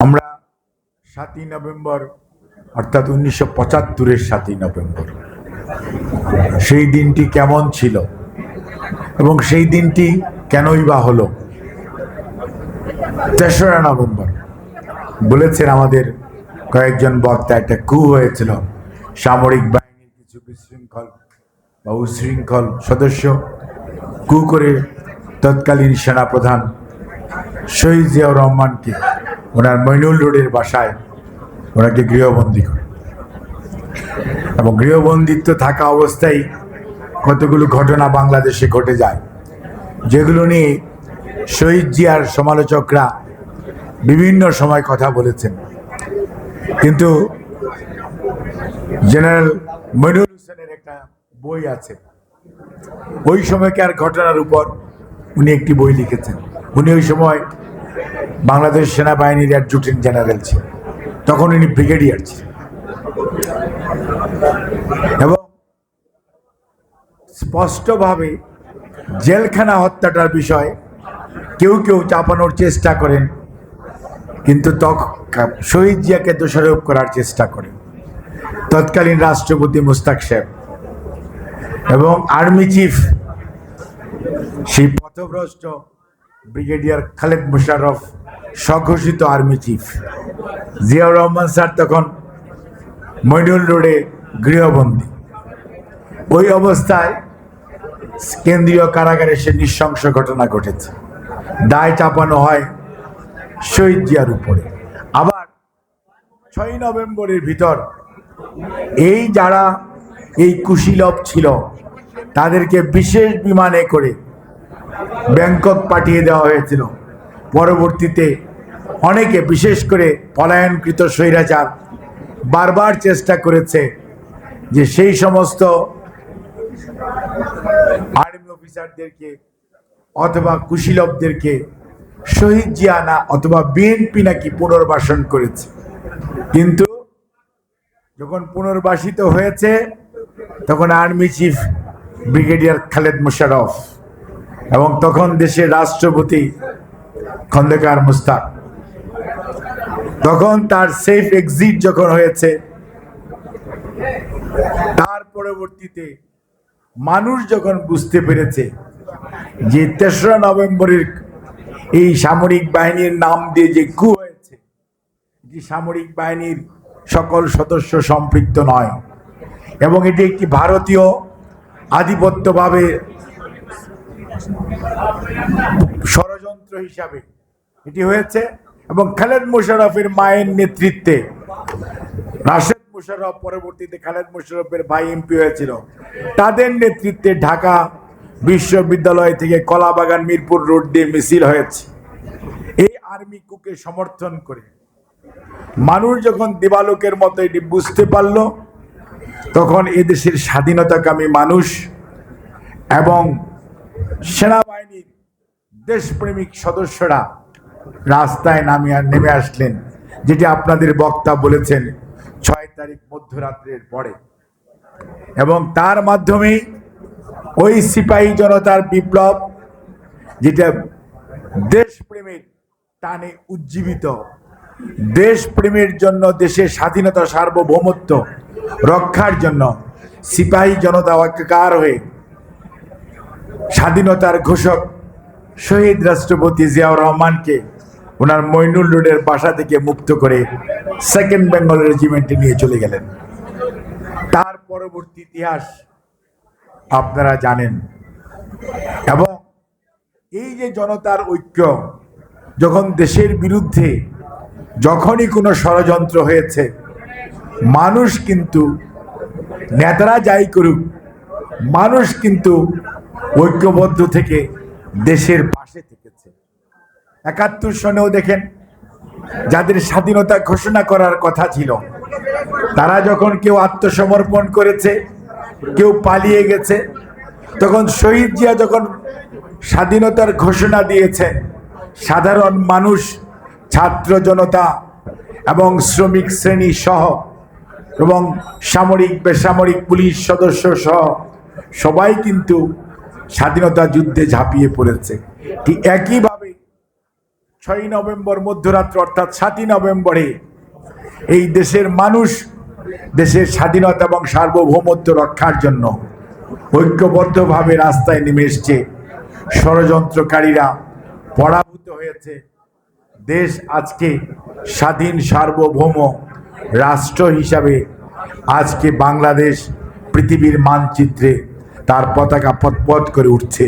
আমরা সাতই নভেম্বর, অর্থাৎ উনিশশো পঁচাত্তরের সাতই নভেম্বর। সেই দিনটি কেমন ছিল এবং সেই দিনটি কেনই বা হলো? তেসরা নভেম্বর। বলেছেন আমাদের কয়েকজন বক্তা একটা কু হয়েছিল। সামরিক বাহিনীর কিছু বিশৃঙ্খল বা উশৃঙ্খল সদস্য কু করে তৎকালীন সেনাপ্রধান শহীদ জিয়াউর রহমানকে ওনার মইনুল রোডের বাসায় ওনাকে গৃহবন্দী করে। এবং গৃহবন্দিত্ব থাকা অবস্থায় কতগুলো ঘটনা বাংলাদেশে ঘটে যায়, যেগুলো নিয়ে শহীদ জিয়ার সমালোচকরা বিভিন্ন সময় কথা বলেছেন। কিন্তু জেনারেল মইনুল হোসেনের একটা বই আছে। ওই সময়কার ঘটনার উপর উনি একটি বই লিখেছেন। উনি ওই সময় বাংলাদেশ সেনাবাহিনীর অ্যাডজুটেন্ট জেনারেল ছিলেন। তখন উনি ব্রিগেডিয়ার ছিলেন। এবং স্পষ্টভাবে জেলখানা হত্যাটার বিষয়ে কেউ কেউ চাপানোর চেষ্টা করেন, কিন্তু তখন শহীদ জিয়াকে দোষারোপ করার চেষ্টা করেন। তৎকালীন রাষ্ট্রপতি মুস্তাক সাহেব এবং আর্মি চিফ সেই পথভ্রষ্ট ব্রিগেডিয়ার খালেদ মুশারফ স্বঘোষিত army chief. Ziaur Rahman sir তখন মইনুল রোডে গৃহবন্দী। ওই অবস্থায় কেন্দ্রীয় কারাগারে সে নৃশংস ঘটনা ঘটেছে। দায় চাপানো হয় শহীদ জিয়ার উপরে। আবার ছয় নভেম্বরের ভিতর এই যারা এই কুশীলভ ছিল, তাদেরকে বিশেষ বিমানে করে ব্যাংকক পাঠিয়ে দেওয়া হয়েছিল। পরবর্তীতে অনেকে, বিশেষ করে পলায়নকৃত স্বৈরাচার, বারবার চেষ্টা করেছে যে সেই সমস্ত আর্মি অফিসারদেরকে অথবা কুশীলভদেরকে শহীদ জিয়ানা অথবা বিএনপি নাকি পুনর্বাসন করেছে। কিন্তু যখন পুনর্বাসিত হয়েছে, তখন army chief brigadier Khaled Musharraf এবং তখন দেশের রাষ্ট্রপতি খন্দকার মুস্তাক। তখন তার সেফ এক্সিট যখন হয়েছে, তার পরবর্তীতে মানুষ যখন বুঝতে পেরেছে যে তেসরা নভেম্বরের এই সামরিক বাহিনীর নাম দিয়ে যে কু হয়েছে যে সামরিক বাহিনীর সকল সদস্য সম্পৃক্ত নয় এবং এটি একটি ভারতীয় আধিপত্যভাবে ষড়যন্ত্র হিসাবে। এটি হয়েছে এবং খালেদ মোশারফের মায়ের নেতৃত্বে। রাশেদ মোশারফ পরবর্তীতে খালেদ মোশারফের ভাই এমপি হয়েছিল। তাদের নেতৃত্বে ঢাকা বিশ্ববিদ্যালয় থেকে কলাবাগান মিরপুর রোড দিয়ে মিছিল হয়েছে। এই আর্মি কুকে সমর্থন করে। মানুষ যখন দিবালোকের মতো এটি বুঝতে পারল, তখন এদেশের স্বাধীনতাকামী মানুষ এবং সেনাবাহিনীর দেশপ্রেমিক সদস্যরা রাস্তায় নামিয়ে নেমে আসলেন, যেটি আপনাদের বক্তা বলেছেন ছয় তারিখ মধ্যরাত্রের পরে। এবং তার মাধ্যমে ওই সিপাহী জনতার বিপ্লব, যেটা দেশপ্রেমের টানে উজ্জীবিত, দেশপ্রেমের জন্য দেশের স্বাধীনতা সার্বভৌমত্ব রক্ষার জন্য সিপাহী জনতা অকার হয়ে স্বাধীনতার ঘোষক শহীদ রাষ্ট্রপতি জিয়াউর রহমানকে ওনার মইনুল রোডের বাসা থেকে মুক্ত করে সেকেন্ড বেঙ্গল রেজিমেন্টে নিয়ে চলে গেলেন। তার পরবর্তী ইতিহাস আপনারা জানেন। এবং এই যে জনতার ঐক্য, যখন দেশের বিরুদ্ধে যখনই কোনো ষড়যন্ত্র হয়েছে, মানুষ কিন্তু, নেতারা যাই করুক, মানুষ কিন্তু ঐক্যবদ্ধ থেকে দেশের পাশে থেকেছে। একাত্তর সনেও দেখেন, যাদের স্বাধীনতা ঘোষণা করার কথা ছিল, তারা যখন কেউ আত্মসমর্পণ করেছে, কেউ পালিয়ে গেছে, তখন শহীদ জিয়া যখন স্বাধীনতার ঘোষণা দিয়েছেন সাধারণ মানুষ, ছাত্র জনতা এবং শ্রমিক শ্রেণি সহ এবং সামরিক, বেসামরিক পুলিশ সদস্য সহ সবাই কিন্তু স্বাধীনতা যুদ্ধে ঝাঁপিয়ে পড়েছে। ঠিক একইভাবে ছয়ই নভেম্বর মধ্যরাত্র, অর্থাৎ সাতই নভেম্বরে এই দেশের মানুষ দেশের স্বাধীনতা এবং সার্বভৌমত্ব রক্ষার জন্য ঐক্যবদ্ধভাবে রাস্তায় নেমে এসছে। ষড়যন্ত্রকারীরা পরাভূত হয়েছে। দেশ আজকে স্বাধীন, সার্বভৌম রাষ্ট্র হিসাবে আজকে বাংলাদেশ পৃথিবীর মানচিত্রে তার পতাকা পথ করে উঠছে।